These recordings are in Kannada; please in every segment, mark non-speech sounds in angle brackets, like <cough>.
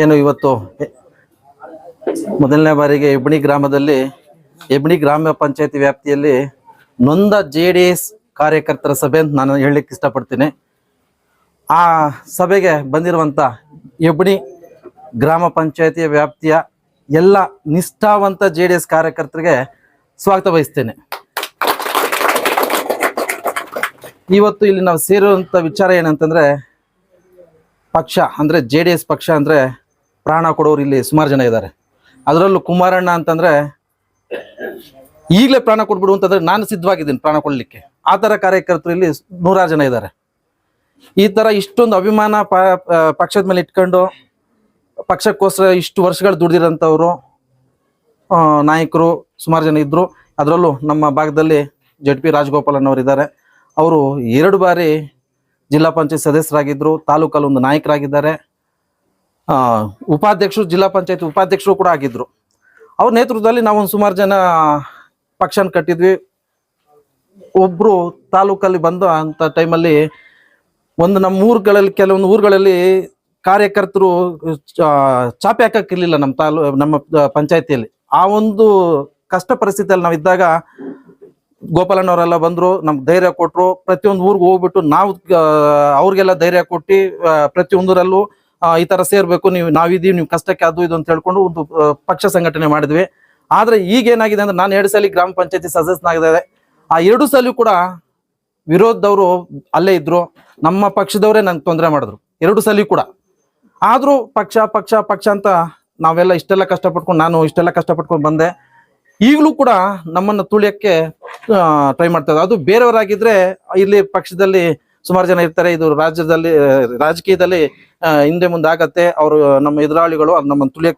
ಏನು ಇವತ್ತು ಮೊದಲನೇ ಬಾರಿಗೆ ಹೆಬ್ಣಿ ಗ್ರಾಮದಲ್ಲಿ ಹೆಬ್ಣಿ ಗ್ರಾಮ ಪಂಚಾಯತಿ ವ್ಯಾಪ್ತಿಯಲ್ಲಿ ನೊಂದ ಜೆ ಡಿ ಎಸ್ ಕಾರ್ಯಕರ್ತರ ಸಭೆ ಅಂತ ನಾನು ಹೇಳಲಿಕ್ಕೆ ಇಷ್ಟಪಡ್ತೀನಿ. ಆ ಸಭೆಗೆ ಬಂದಿರುವಂಥ ಹೆಬ್ಣಿ ಗ್ರಾಮ ಪಂಚಾಯತಿಯ ವ್ಯಾಪ್ತಿಯ ಎಲ್ಲ ನಿಷ್ಠಾವಂತ ಜೆ ಡಿ ಎಸ್ ಕಾರ್ಯಕರ್ತರಿಗೆ ಸ್ವಾಗತ ಬಯಸ್ತೇನೆ. ಇವತ್ತು ಇಲ್ಲಿ ನಾವು ಸೇರುವಂಥ ವಿಚಾರ ಏನಂತಂದರೆ, ಪಕ್ಷ ಅಂದರೆ ಜೆ ಡಿ ಎಸ್ ಪಕ್ಷ ಅಂದ್ರೆ ಪ್ರಾಣ ಕೊಡೋರು ಇಲ್ಲಿ ಸುಮಾರು ಜನ ಇದ್ದಾರೆ ಅದರಲ್ಲೂ ಕುಮಾರಣ್ಣ ಅಂತಂದ್ರೆ ಈಗಲೇ ಪ್ರಾಣ ಕೊಟ್ಬಿಡು ಅಂತಂದ್ರೆ ನಾನು ಸಿದ್ಧವಾಗಿದ್ದೀನಿ ಪ್ರಾಣ ಕೊಡಲಿಕ್ಕೆ. ಆ ಥರ ಕಾರ್ಯಕರ್ತರು ಇಲ್ಲಿ ನೂರಾರು ಜನ ಇದ್ದಾರೆ ಈ ಥರ ಇಷ್ಟೊಂದು ಅಭಿಮಾನ ಪಕ್ಷದ ಮೇಲೆ ಇಟ್ಕೊಂಡು ಪಕ್ಷಕ್ಕೋಸ್ಕರ ಇಷ್ಟು ವರ್ಷಗಳು ದುಡ್ದಿರೋಂಥವ್ರು ನಾಯಕರು ಸುಮಾರು ಜನ ಇದ್ದರು ಅದರಲ್ಲೂ ನಮ್ಮ ಭಾಗದಲ್ಲಿ ಜಡ್ ಪಿ ರಾಜಗೋಪಾಲನ್ ಅವರು ಇದ್ದಾರೆ ಅವರು ಎರಡು ಬಾರಿ ಜಿಲ್ಲಾ ಪಂಚಾಯತ್ ಸದಸ್ಯರಾಗಿದ್ದರು ತಾಲೂಕಲ್ಲಿ ಒಂದು ನಾಯಕರಾಗಿದ್ದಾರೆ. ಉಪಾಧ್ಯಕ್ಷರು, ಜಿಲ್ಲಾ ಪಂಚಾಯತ್ ಉಪಾಧ್ಯಕ್ಷರು ಕೂಡ ಆಗಿದ್ರು. ಅವ್ರ ನೇತೃತ್ವದಲ್ಲಿ ನಾವೊಂದು ಸುಮಾರು ಜನ ಪಕ್ಷನ ಕಟ್ಟಿದ್ವಿ. ಒಬ್ರು ತಾಲೂಕಲ್ಲಿ ಬಂದು ಅಂತ ಟೈಮಲ್ಲಿ ಒಂದು ನಮ್ಮ ಊರುಗಳಲ್ಲಿ, ಕೆಲವೊಂದು ಊರುಗಳಲ್ಲಿ ಕಾರ್ಯಕರ್ತರು ಚಾಪೆ ಹಾಕಕ್ಕಿರ್ಲಿಲ್ಲ ನಮ್ಮ ತಾಲೂ, ನಮ್ಮ ಪಂಚಾಯತಿಯಲ್ಲಿ. ಆ ಒಂದು ಕಷ್ಟ ಪರಿಸ್ಥಿತಿಯಲ್ಲಿ ನಾವು ಇದ್ದಾಗ ಗೋಪಾಲಣ್ಣವರೆಲ್ಲ ಬಂದ್ರು, ನಮ್ಗೆ ಧೈರ್ಯ ಕೊಟ್ಟರು ಪ್ರತಿಯೊಂದು ಊರಿಗೆ ಹೋಗ್ಬಿಟ್ಟು ನಾವು ಅವ್ರಿಗೆಲ್ಲ ಧೈರ್ಯ ಕೊಟ್ಟು ಪ್ರತಿಯೊಂದರಲ್ಲೂ ಈ ತರ ಸೇರ್ಬೇಕು. ನೀವು ನಾವಿದೀವಿ ನೀವು ಕಷ್ಟಕ್ಕೆ ಅದು ಇದು ಅಂತ ಹೇಳ್ಕೊಂಡು ಒಂದು ಪಕ್ಷ ಸಂಘಟನೆ ಮಾಡಿದ್ವಿ. ಆದ್ರೆ ಈಗ ಏನಾಗಿದೆ ಅಂದ್ರೆ ನಾನು ಎರಡು ಸಲ ಗ್ರಾಮ ಪಂಚಾಯತಿ ಸದಸ್ಯನಾಗಿದ್ದೆ ಆ ಎರಡು ಸಲ ಕೂಡ ವಿರೋಧದವರು ಅಲ್ಲೇ ಇದ್ರು. ನಮ್ಮ ಪಕ್ಷದವರೇ ನಂಗೆ ತೊಂದರೆ ಮಾಡಿದ್ರು. ಎರಡು ಸಲ ಕೂಡ. ಆದ್ರೂ ಪಕ್ಷ ಪಕ್ಷ ಪಕ್ಷ ಅಂತ ನಾವೆಲ್ಲ ಇಷ್ಟೆಲ್ಲ ಕಷ್ಟಪಟ್ಕೊಂಡು, ನಾನು ಇಷ್ಟೆಲ್ಲ ಕಷ್ಟಪಟ್ಕೊಂಡು ಬಂದೆ. ಈಗಲೂ ಕೂಡ ನಮ್ಮನ್ನು ತುಳಿಯಕ್ಕೆ ಟ್ರೈ ಮಾಡ್ತಾ ಅದು ಬೇರೆಯವರಾಗಿದ್ರೆ ಇಲ್ಲಿ ಪಕ್ಷದಲ್ಲಿ ಸುಮಾರು ಜನ ಇರ್ತಾರೆ. ಇದು ರಾಜ್ಯದಲ್ಲಿ ರಾಜಕೀಯದಲ್ಲಿ ಹಿಂದೆ ಮುಂದೆ ಆಗತ್ತೆ ಅವರು, ನಮ್ಮ ಎದುರಾಳಿಗಳು ಅದು ನಮ್ಮನ್ನು ತುಳಿಯ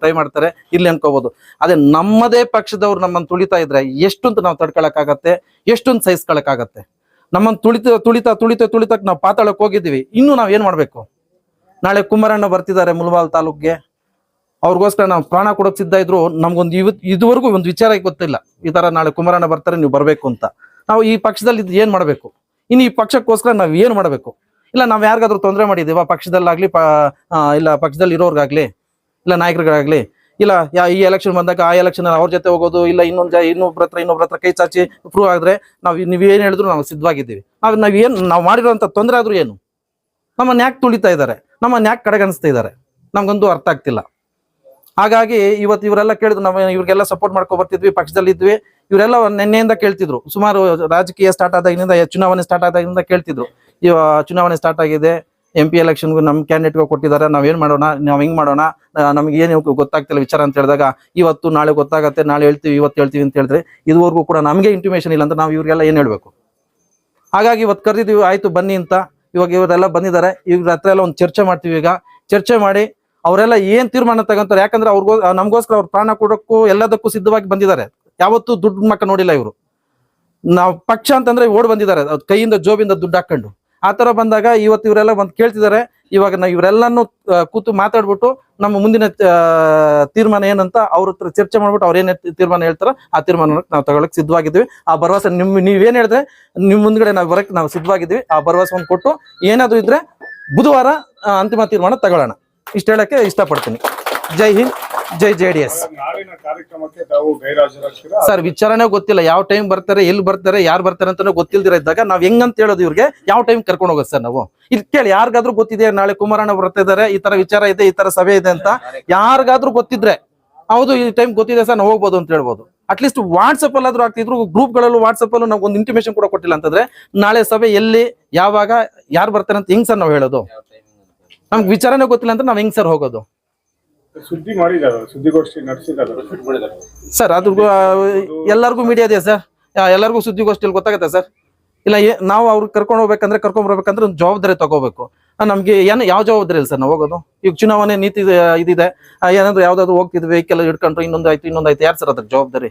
ಟ್ರೈ ಮಾಡ್ತಾರೆ. ಇಲ್ಲಿ ಅನ್ಕೋಬಹುದು ಅದೇ ನಮ್ಮದೇ ಪಕ್ಷದವ್ರು ನಮ್ಮನ್ನು ತುಳಿತಾ ಇದ್ರೆ ಎಷ್ಟೊಂದು ನಾವು ತಡ್ಕೊಳಕ್ಕಾಗತ್ತೆ? ಎಷ್ಟೊಂದು ಸಹಿಸ್ಕೊಳಕ್ಕಾಗತ್ತೆ? ನಮ್ಮನ್ನು ತುಳಿತ, ತುಳಿತಾ, ತುಳಿತ ತುಳಿತಕ್ಕೆ ನಾವು ಪಾತಾಳಕ್ಕೆ ಹೋಗಿದ್ದೀವಿ. ಇನ್ನು ನಾವು ಏನು ಮಾಡಬೇಕು? ನಾಳೆ ಕುಮಾರಣ್ಣ ಬರ್ತಿದ್ದಾರೆ ಮುಲ್ವಾಲ್ ತಾಲೂಕ್ಗೆ. ಅವ್ರಿಗೋಸ್ಕರ ನಾವು ಪ್ರಾಣ ಕೊಡೋಕೆ ಸಿದ್ಧ ಇದ್ರು ನಮ್ಗೊಂದು ಇವತ್, ಇದುವರೆಗೂ ಒಂದು ವಿಚಾರ ಗೊತ್ತಿಲ್ಲ. ಈ ತರ ನಾಳೆ ಕುಮಾರಣ್ಣ ಬರ್ತಾರೆ, ನೀವು ಬರಬೇಕು ಅಂತ. ನಾವು ಈ ಪಕ್ಷದಲ್ಲಿ ಇದ್ ಏನ್ ಮಾಡಬೇಕು? ಇನ್ನು ಈ ಪಕ್ಷಕ್ಕೋಸ್ಕರ ನಾವು ಏನು ಮಾಡಬೇಕು? ಇಲ್ಲ, ನಾವು ಯಾರಿಗಾದ್ರೂ ತೊಂದರೆ ಮಾಡಿದ್ದೀವ ಪಕ್ಷದಲ್ಲಾಗ್ಲಿ, ಪ ಇಲ್ಲ ಪಕ್ಷದಲ್ಲಿ ಇರೋರ್ಗಾಗ್ಲಿ ಇಲ್ಲ ನಾಯಕರಿಗಾಗ್ಲಿ ಇಲ್ಲ, ಯಾ, ಈ ಎಲೆಕ್ಷನ್ ಬಂದಾಗ ಆ ಎಲೆಕ್ಷನ್ ಅವ್ರ ಜೊತೆ ಹೋಗೋದು, ಇಲ್ಲ, ಇನ್ನೊಂದು ಇನ್ನೊಬ್ರ ಹತ್ರ ಇನ್ನೊಬ್ರ ಹತ್ರ ಕೈ ಚಾಚಿ ಪ್ರೂವ್ ಆದರೆ ನಾವು, ನೀವು ಏನು ಹೇಳಿದ್ರು ನಾವು ಸಿದ್ಧವಾಗಿದ್ದೀವಿ. ನಾವು ನಾವು ಏನು, ನಾವು ಮಾಡಿರೋಂಥ ತೊಂದರೆ ಆದರೂ ಏನು? ನಮ್ಮ ನ್ಯಾಕ್ ತುಳಿತಾ ಇದ್ದಾರೆ? ನಮ್ಮ ನ್ಯಾಕ್ ಕಡೆಗಣಿಸ್ತಾ ಇದ್ದಾರೆ? ನಮ್ಗೊಂದು ಅರ್ಥ ಆಗ್ತಿಲ್ಲ. ಹಾಗಾಗಿ ಇವತ್ತು ಇವರೆಲ್ಲ ಕೇಳಿದ್ರು, ನಾವು ಇವ್ರಿಗೆಲ್ಲ ಸಪೋರ್ಟ್ ಮಾಡ್ಕೊ ಬರ್ತಿದ್ವಿ ಪಕ್ಷದಲ್ಲಿ ಇದ್ವಿ ಇವರೆಲ್ಲ ನಿನ್ನೆಯಿಂದ ಕೇಳ್ತಿದ್ರು. ಸುಮಾರು ರಾಜಕೀಯ ಸ್ಟಾರ್ಟ್ ಆದಾಗಿನಿಂದ ಚುನಾವಣೆ ಸ್ಟಾರ್ಟ್ ಆದಾಗಿನಿಂದ ಕೇಳ್ತಿದ್ರು. ಇವ ಚುನಾವಣೆ ಸ್ಟಾರ್ಟ್ ಆಗಿದೆ ಎಂ ಪಿ ಎಲೆಕ್ಷನ್ಗೂ ನಮ್ಮ ಕ್ಯಾಂಡಿಡೇಟ್ಗೆ ಕೊಟ್ಟಿದ್ದಾರೆ, ನಾವ್ ಏನ್ ಮಾಡೋಣ, ನಾವ್ ಹಿಂಗ್ ಮಾಡೋಣ ನಮಗೆ ನಮ್ಗೆ ಏನು ಗೊತ್ತಾಗ್ತಿಲ್ಲ ವಿಚಾರ ಅಂತ ಹೇಳಿದಾಗ, ಇವತ್ತು, ನಾಳೆ ಗೊತ್ತಾಗತ್ತೆ, ನಾಳೆ ಹೇಳ್ತೀವಿ, ಇವತ್ತು ಹೇಳ್ತೀವಿ ಅಂತ ಹೇಳಿದ್ರೆ, ಇದುವರೆಗೂ ಕೂಡ ನಮಗೆ ಇಂಟಿಮೇಷನ್ ಇಲ್ಲ ಅಂತ ನಾವು ಇವ್ರಿಗೆಲ್ಲ ಏನ್ ಹೇಳ್ಬೇಕು? ಹಾಗಾಗಿ ಇವತ್ತು ಕರೆದಿದ್ದೀವಿ ಆಯ್ತು, ಬನ್ನಿ ಅಂತ. ಇವಾಗ ಇವರೆಲ್ಲ ಬಂದಿದ್ದಾರೆ, ಇವ್ರ ಹತ್ರ ಎಲ್ಲ ಒಂದು ಚರ್ಚೆ ಮಾಡ್ತೀವಿ ಈಗ. ಚರ್ಚೆ ಮಾಡಿ ಅವರೆಲ್ಲ ಏನ್ ತೀರ್ಮಾನ ತಗೊಂತಾರೆ, ಯಾಕಂದ್ರೆ ಅವ್ರಿಗೋ, ನಮಗೋಸ್ಕರ ಅವ್ರ ಪ್ರಾಣ ಕೊಡೋಕ್ಕೂ ಎಲ್ಲದಕ್ಕೂ ಸಿದ್ಧವಾಗಿ ಬಂದಿದ್ದಾರೆ. ಯಾವತ್ತೂ ದುಡ್ಡು ಮಕ್ಕ ನೋಡಿಲ್ಲ ಇವರು. ನಾವು ಪಕ್ಷ ಅಂತಂದ್ರೆ ಓಡ್ ಬಂದಿದ್ದಾರೆ ಕೈಯಿಂದ ಜೋಬಿಂದ ದುಡ್ಡು ಹಾಕೊಂಡು ಆ ತರ ಬಂದಾಗ ಇವತ್ತು ಇವರೆಲ್ಲ ಬಂದು ಕೇಳ್ತಿದ್ದಾರೆ, ಇವಾಗ ನಾವು ಇವರೆಲ್ಲಾನು ಕೂತು ಮಾತಾಡ್ಬಿಟ್ಟು ನಮ್ಮ ಮುಂದಿನ ತೀರ್ಮಾನ ಏನಂತ ಅವ್ರ ಹತ್ರ ಚರ್ಚೆ ಮಾಡ್ಬಿಟ್ಟು ಅವ್ರ ಏನ್ ತೀರ್ಮಾನ ಹೇಳ್ತಾರೋ ಆ ತೀರ್ಮಾನ ನಾವು ತಗೊಳಕ್ ಸಿದ್ಧವಾಗಿದ್ದೀವಿ. ಆ ಭರವಸೆ ನಿಮ್, ನೀವೇನ್ ಹೇಳಿದ್ರೆ ನಿಮ್ ಮುಂದ್ಗಡೆ ನಾವು ಬರಕ್ ನಾವು ಸಿದ್ಧವಾಗಿದ್ದೀವಿ. ಆ ಭರವಸೆ ಒಂದು ಕೊಟ್ಟು ಏನಾದ್ರು ಇದ್ರೆ ಬುಧವಾರ ಅಂತಿಮ ತೀರ್ಮಾನ ತಗೊಳ್ಳೋಣ. ಇಷ್ಟ ಹೇಳಕ್ಕೆ ಇಷ್ಟಪಡ್ತೀನಿ. ಜೈ ಹಿಂದ್, ಜೈ ಜೆ ಡಿ ಎಸ್. ಕಾರ್ಯಕ್ರಮಕ್ಕೆ ತಾವು ಗೈರಾಜರಾಗ್ತೀರಾ? ಸರ್ ವಿಚಾರನೇ ಗೊತ್ತಿಲ್ಲ. ಯಾವ ಟೈಮ್ ಬರ್ತಾರೆ, ಎಲ್ಲಿ ಬರ್ತಾರೆ, ಯಾರು ಬರ್ತಾರೆ ಅಂತಾನೆ ಗೊತ್ತಿಲ್ದಿರ ಇದ್ದಾಗ ನಾವ್ ಹೆಂಗಂತ ಹೇಳೋದು ಇವ್ರಿಗೆ, ಯಾವ ಟೈಮ್ ಕರ್ಕೊಂಡು ಹೋಗೋದು ಸರ್ ನಾವು? ಇಲ್ಲಿ ಕೇಳಿ, ಯಾರಿಗಾದ್ರೂ ಗೊತ್ತಿದೆ ನಾಳೆ ಕುಮಾರಣ್ಣ ಬರ್ತಾ ಈ ತರ ವಿಚಾರ ಇದೆ, ಈ ತರ ಸಭೆ ಇದೆ ಅಂತ ಯಾರಿಗಾದ್ರೂ ಗೊತ್ತಿದ್ರೆ, ಹೌದು, ಈ ಟೈಮ್ ಗೊತ್ತಿದೆ ಸರ್, ನಾವು ಹೋಗ್ಬೋದು ಅಂತ ಹೇಳ್ಬೋದು. ಅಟ್ಲೀಸ್ಟ್ ವಾಟ್ಸಪ್ ಅಲ್ಲಾದ್ರೂ ಆಗ್ತಿದ್ರು ಗ್ರೂಪ್ ಗಳಲ್ಲೂ ವಾಟ್ಸಪ್ ಅಲ್ಲೂ ನಾವು ಒಂದು ಇಂಟಿಮೇಶನ್ ಕೂಡ ಕೊಟ್ಟಿಲ್ಲ ಅಂತಂದ್ರೆ, ನಾಳೆ ಸಭೆ ಎಲ್ಲಿ, ಯಾವಾಗ, ಯಾರು ಬರ್ತಾರೆ ಅಂತ ಹೆಂಗ್ ಸರ್ ನಾವು ಹೇಳೋದು? ನಮ್ಗೆ ವಿಚಾರನೇ ಗೊತ್ತಿಲ್ಲ ಅಂತ ನಾವ್ ಹೆಂಗ್ ಸರ್ ಹೋಗೋದು? ಸುದ್ದಿ ಮಾಡಿದ್ದಾರೆ, ಸುದ್ದಿಗೋಷ್ಠಿ ನಡೆಸಿದ್ದಾರೆ ಸರ್, ಅದು ಎಲ್ಲರಿಗೂ ಮೀಡಿಯಾ ಇದೆಯಾ ಸರ್? ಎಲ್ಲರಿಗೂ ಸುದ್ದಿಗೋಷ್ಠಿಯಲ್ಲಿ ಗೊತ್ತಾಗುತ್ತೆ ಸರ್? ಇಲ್ಲ ನಾವು ಅವ್ರಿಗೆ ಕರ್ಕೊಂಡು ಹೋಗ್ಬೇಕಂದ್ರೆ, ಕರ್ಕೊಂಡ್ ಬರ್ಬೇಕಂದ್ರೆ ಒಂದು ಜವಾಬ್ದಾರಿ ತಗೋಬೇಕು. ನಮ್ಗೆ ಏನು, ಯಾವ ಜವಾಬ್ದಾರಿ ಇಲ್ಲ ಸರ್ ನಾವು ಹೋಗೋದು? ಈಗ ಚುನಾವಣೆ ನೀತಿ ಇದಿದೆ ಏನಾದ್ರು ಯಾವ್ದಾದ್ರು ಹೋಗ್ತಿದ್ವಿ ವೆಹಿಕಲ್ ಹಿಡ್ಕೊಂಡ್ರು, ಇನ್ನೊಂದು ಆಯ್ತು ಇನ್ನೊಂದು ಆಯ್ತು, ಯಾರು ಸರ್ ಅದ್ರ ಜವಾಬ್ದಾರಿ?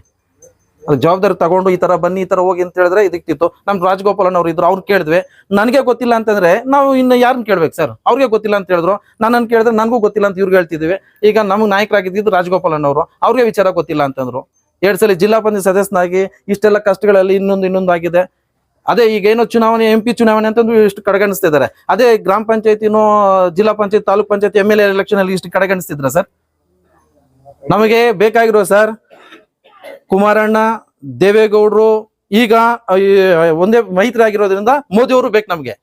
ಅದು ಜವಾಬ್ದಾರಿ ತಗೊಂಡು ಈ ತರ ಬನ್ನಿ, ಈ ತರ ಹೋಗಿ ಅಂತ ಹೇಳಿದ್ರೆ ಇದಕ್ಕಿತ್ತು ನಮ್ ರಾಜಗೋಪಾಲನ್ ಅವ್ರು ಇದ್ರು, ಅವ್ರು ಕೇಳಿದ್ವಿ. ನನಗೆ ಗೊತ್ತಿಲ್ಲ ಅಂತಂದ್ರೆ ನಾವು ಇನ್ನು ಯಾರನ್ನ ಕೇಳ್ಬೇಕು ಸರ್? ಅವ್ರಿಗೆ ಗೊತ್ತಿಲ್ಲ ಅಂತ ಹೇಳಿದ್ರು. ನನ್ನನ್ನು ಕೇಳಿದ್ರೆ ನನಗೂ ಗೊತ್ತಿಲ್ಲ ಅಂತ ಇವ್ರಿಗೆ ಹೇಳ್ತಿದ್ವಿ. ಈಗ ನಮ್ಗೆ ನಾಯಕರಾಗಿದ್ದು ರಾಜಗೋಪಾಲನ್ ಅವರು. ಅವ್ರಿಗೆ ವಿಚಾರ ಗೊತ್ತಿಲ್ಲ ಅಂತಂದ್ರು. ಎರಡ್ ಸಲ ಜಿಲ್ಲಾ ಪಂಚಾಯತ್ ಸದಸ್ಯನಾಗಿ ಇಷ್ಟೆಲ್ಲ ಕಷ್ಟಗಳಲ್ಲಿ ಇನ್ನೊಂದು ಇನ್ನೊಂದು ಆಗಿದೆ. ಅದೇ ಈಗ ಏನೋ ಚುನಾವಣೆ ಎಂ ಪಿ ಚುನಾವಣೆ ಅಂತಂದು ಇಷ್ಟು ಕಡೆಗಣಿಸ್ತಾ ಇದ್ದಾರೆ. ಅದೇ ಗ್ರಾಮ ಪಂಚಾಯತಿನೋ, zilla panchayat, taluk panchayat M L A election ಅಲ್ಲಿ ಇಷ್ಟು ಕಡೆಗಣಿಸ್ತಿದ್ರ ಸರ್? ನಮಗೆ ಬೇಕಾಗಿರೋ ಸರ್ ಕುಮಾರಣ್ಣ ದೇವೇಗೌಡರು ಈಗ ಒಂದೇ ಮೈತ್ರಿ ಆಗಿರೋದ್ರಿಂದ ಮೋದಿ ಅವರು ಬೇಕು ನಮ್ಗೆ.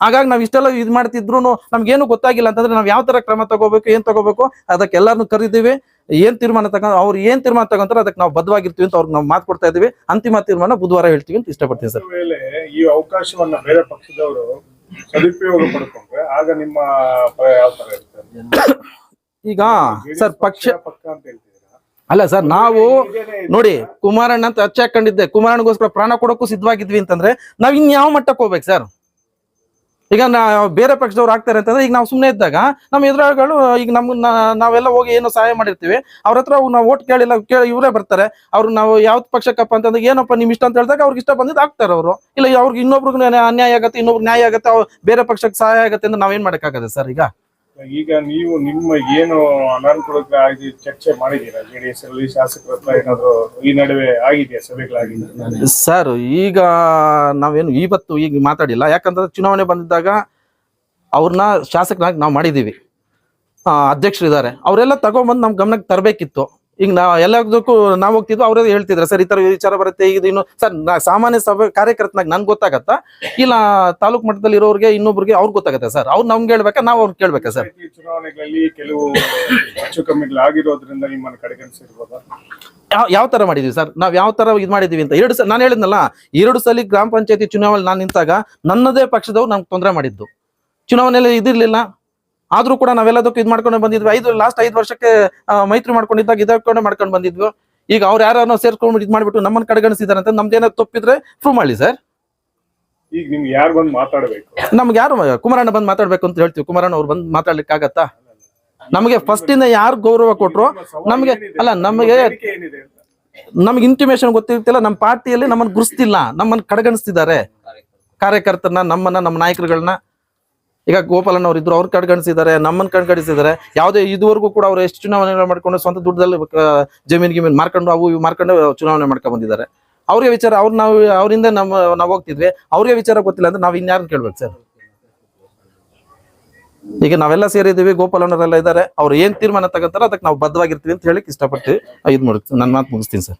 ಹಾಗಾಗಿ ನಾವು ಇಷ್ಟೆಲ್ಲ ಇದು ಮಾಡ್ತಿದ್ರು ನಮ್ಗೇನು ಗೊತ್ತಾಗಿಲ್ಲ ಅಂತಂದ್ರೆ ನಾವು ಯಾವ ತರ ಕ್ರಮ ತಗೋಬೇಕು ಏನ್ ತಗೋಬೇಕು ಅದಕ್ಕೆ ಎಲ್ಲಾರನ್ನು ಕರಿತೀವಿ ಏನ್ ತೀರ್ಮಾನ ತಗೊಂಡ್ ಅವ್ರು ಏನ್ ತೀರ್ಮಾನ ತಗೊಂತಾರೆ ಅದಕ್ಕೆ ನಾವು ಬದ್ಧವಾಗಿರ್ತೀವಿ ಅಂತ ಅವ್ರಿಗೆ ನಾವು ಮಾತು ಕೊಡ್ತಾ ಇದೀವಿ ಅಂತಿಮ ತೀರ್ಮಾನ ಬುಧವಾರ ಹೇಳ್ತೀವಿ ಅಂತ ಇಷ್ಟಪಡ್ತೀನಿ ಸರ್. ಈ ಅವಕಾಶವನ್ನ ಬೇರೆ ಪಕ್ಷದವರು ಸದುಪಯೋಗ ಪಡ್ಕೊಂಡ್ರೆ ಆಗ ನಿಮ್ಮ <coughs> ಈಗ ಸರ್ ಪಕ್ಷ ಪಕ್ಕ ಅಂತ ಹೇಳ್ತಿದ್ದೀರಾ ಅಲ್ಲ ಸರ್, ನಾವು ನೋಡಿ, ಕುಮಾರಣ್ಣ ಅಂತ ಹಚ್ಚ ಹಾಕೊಂಡಿದ್ದೆ. ಕುಮಾರಣ್ಣಗೋಸ್ಕರ ಪ್ರಾಣ ಕೊಡೋಕ್ಕೂ ಸಿದ್ಧವಾಗಿದ್ವಿ ಅಂತಂದ್ರೆ ನಾವ್ ಇನ್ ಯಾವ ಮಟ್ಟಕ್ಕೆ ಹೋಗ್ಬೇಕು ಸರ್? ಈಗ ನಾ ಬೇರೆ ಪಕ್ಷದವ್ರು ಆಗ್ತಾರೆ ಅಂತಂದ್ರೆ ಈಗ ನಾವು ಸುಮ್ಮನೆ ಇದ್ದಾಗ ನಮ್ಮ ಎದುರಾಳಿಗಳು, ಈಗ ನಮ್ ನಾವೆಲ್ಲ ಹೋಗಿ ಏನೋ ಸಹಾಯ ಮಾಡಿರ್ತೀವಿ. ಅವ್ರ ಹತ್ರ ನಾವು ಓಟ್ ಕೇಳಿಲ್ಲ, ಕೇಳಿ ಇವರೇ ಬರ್ತಾರೆ. ಅವ್ರು ನಾವು ಯಾವ್ದು ಪಕ್ಷಕ್ಕಪ್ಪ ಅಂತಂದ್ರೆ ಏನಪ್ಪ ನಿಮ್ ಇಷ್ಟ ಅಂತ ಹೇಳಿದಾಗ ಅವ್ರಿಗೆ ಇಷ್ಟ ಬಂದಿದ್ದು ಆಗ್ತಾರೆ ಅವರು. ಇಲ್ಲ, ಅವ್ರಿಗೆ ಇನ್ನೊಬ್ರಿಗೆ ಅನ್ಯಾಯ ಆಗತ್ತೆ, ಇನ್ನೊಬ್ರು ನ್ಯಾಯ ಆಗತ್ತೆ ಬೇರೆ ಪಕ್ಷಕ್ಕೆ ಸಹಾಯ ಆಗತ್ತೆ ಅಂದ್ರೆ ನಾವೇನ್ ಮಾಡಕ್ಕಾಗತ್ತೆ ಸರ್ ಈಗ? ಈಗ ನೀವು ನಿಮ್ಮ ಏನು ಅನಾನುಕೂಲಕ್ಕೆ ಆಗಿ ಚರ್ಚೆ ಮಾಡಿದ್ದೀರಾ? ಜೆಡಿಎಸ್ ಅಲ್ಲಿ ಶಾಸಕರ ಹತ್ರ ಏನಾದ್ರು ಈ ನಡುವೆ ಆಗಿದೆಯಾ ಸಭೆಗಳಾಗಿ? ಸರ್ ಈಗ ನಾವೇನು ಇವತ್ತು ಈಗ ಮಾತಾಡಿಲ್ಲ. ಯಾಕಂದ್ರೆ ಚುನಾವಣೆ ಬಂದಿದ್ದಾಗ ಅವ್ರನ್ನ ಶಾಸಕರಾಗಿ ನಾವು ಮಾಡಿದ್ದೀವಿ. ಅಧ್ಯಕ್ಷರಿದ್ದಾರೆ. ಅವರೆಲ್ಲ ತಗೊಂಬಂದು ನಮ್ಮ ಗಮನಕ್ಕೆ ತರಬೇಕಿತ್ತು. ಈಗ ನಾ ಎಲ್ಲದಕ್ಕೂ ನಾವು ಹೋಗ್ತಿದ್ವಿ ಅವರೇ ಹೇಳ್ತಿದ್ರು ಸರ್ ಈ ತರ ವಿಚಾರ ಬರುತ್ತೆ ಇದು ಇನ್ನು ಸರ್ ನಾ ಸಾಮಾನ್ಯ ಸಭೆ ಕಾರ್ಯಕರ್ತನಾಗ ನನ್ಗೆ ಗೊತ್ತಾಗತ್ತಾ? ಇಲ್ಲ ತಾಲೂಕ್ ಮಟ್ಟದಲ್ಲಿ ಇರೋರಿಗೆ ಇನ್ನೊಬ್ರಿಗೆ ಅವ್ರಿಗೆ ಗೊತ್ತಾಗತ್ತೆ ಸರ್. ಅವ್ರು ನಮ್ಗೆ ಹೇಳ್ಬೇಕಾ ನಾವು ಅವ್ರಿಗೆ ಕೇಳ್ಬೇಕಾ ಸರ್? ಚುನಾವಣೆಗಳಲ್ಲಿ ಕೆಲವು ಹೆಚ್ಚು ನಿಮ್ಮನ್ನು ಕಡೆಗಣಿಸಿರ್ಬೋದಾ ಯಾವ ಯಾವ ತರ ಮಾಡಿದೀವಿ ಸರ್? ನಾವ್ ಯಾವ ತರ ಇದು ಮಾಡಿದೀವಿ ಅಂತ. ಎರಡು ಸಲ ನಾನು ಹೇಳಿದ್ನಲ್ಲ ಎರಡು ಸಲ ಗ್ರಾಮ ಪಂಚಾಯತಿ ಚುನಾವಣೆ ನಾನು ನಿಂತಾಗ ನನ್ನದೇ ಪಕ್ಷದವ್ರು ನಮ್ಗೆ ತೊಂದರೆ ಮಾಡಿದ್ದು. ಚುನಾವಣೆಯಲ್ಲಿ ಇದಿರ್ಲಿಲ್ಲ. ಆದ್ರೂ ಕೂಡ ನಾವೆಲ್ಲದಕ್ಕೂ ಇದು ಮಾಡ್ಕೊಂಡು ಬಂದಿದ್ವಿ. ಐದು ಲಾಸ್ಟ್ ಐದು ವರ್ಷಕ್ಕೆ ಮೈತ್ರಿ ಮಾಡ್ಕೊಂಡಿದ್ದಾಗ ಇದಕ್ಕೊಂಡೆ ಮಾಡ್ಕೊಂಡು ಬಂದಿದ್ವಿ. ಈಗ ಅವ್ರು ಯಾರು ಸೇರ್ಕೊಂಡು ಇದು ಮಾಡ್ಬಿಟ್ಟು ನಮ್ಮನ್ನ ಕಡೆಗಣಿಸಿದಾರೆ ಅಂತ ನಮ್ದೇನಾದ್ರು ತಪ್ಪಿದ್ರೆ ಪ್ರೂವ್ ಮಾಡಿ ಸರ್ ಈಗ ನಿಮ್ಗೆ ಯಾರು ಬಂದು ಮಾತಾಡಬೇಕು? ನಮ್ಗೆ ಯಾರು ಕುಮಾರಣ್ಣ ಬಂದು ಮಾತಾಡ್ಬೇಕು ಅಂತ ಹೇಳ್ತೀವಿ. ಕುಮಾರಣ್ಣ ಅವ್ರು ಬಂದು ಮಾತಾಡ್ಲಿಕ್ಕೆ ಆಗತ್ತಾ ನಮಗೆ ಫಸ್ಟ್ ಇಂದ ಯಾರು ಗೌರವ ಕೊಟ್ರು ನಮಗೆ ಅಲ್ಲ ನಮಗೆ ನಮ್ಗೆ ಇಂಟಿಮೇಶನ್ ಗೊತ್ತಿರ್ತಿಲ್ಲ. ನಮ್ಮ ಪಾರ್ಟಿಯಲ್ಲಿ ನಮ್ಮನ್ನ ಗುರುಸ್ತಿಲ್ಲ. ನಮ್ಮನ್ನ ಕಡೆಗಣಿಸ್ತಿದ್ದಾರೆ. ಕಾರ್ಯಕರ್ತರನ್ನ ನಮ್ಮನ್ನ ನಮ್ಮ ನಾಯಕರುಗಳನ್ನ. ಈಗ ಗೋಪಾಲನ್ ಅವ್ರು ಇದ್ರು, ಅವ್ರು ಕಡೆಗಣಿಸಿದ್ದಾರೆ ನಮ್ಮನ್ನ ಕಣ್ಗಣಿಸಿದ್ದಾರೆ. ಯಾವುದೇ ಇದುವರೆಗೂ ಕೂಡ ಅವ್ರು ಎಷ್ಟು ಚುನಾವಣೆ ಮಾಡ್ಕೊಂಡು ಸ್ವಂತ ದುಡ್ಡಲ್ಲಿ ಜಮೀನ್ ಗಿಮೀನ್ ಮಾರ್ಕೊಂಡು ಅವು ಇವು ಮಾರ್ಕೊಂಡು ಚುನಾವಣೆ ಮಾಡ್ಕೊಂಡು ಬಂದಿದ್ದಾರೆ. ಅವ್ರಿಗೆ ವಿಚಾರ, ಅವ್ರು ನಾವು, ಅವರಿಂದ ನಮ್ಮ ನಾವು ಹೋಗ್ತಿದ್ವಿ. ಅವ್ರಿಗೆ ವಿಚಾರ ಗೊತ್ತಿಲ್ಲ ಅಂದ್ರೆ ನಾವು ಇನ್ಯಾರನ್ನ ಕೇಳ್ಬೇಕು ಸರ್? ಈಗ ನಾವೆಲ್ಲ ಸೇರಿದ್ದೀವಿ, ಗೋಪಾಲನವರೆಲ್ಲ ಇದ್ದಾರೆ. ಅವ್ರು ಏನ್ ತೀರ್ಮಾನ ತಗೋತಾರೋ ಅದಕ್ಕೆ ನಾವು ಬದ್ಧವಾಗಿರ್ತೀವಿ ಅಂತ ಹೇಳಕ್ ಇಷ್ಟಪಟ್ಟು ಇದು ಮಾಡಿ ನನ್ನ ಮಾತು ಮುಗಿಸ್ತೀನಿ ಸರ್.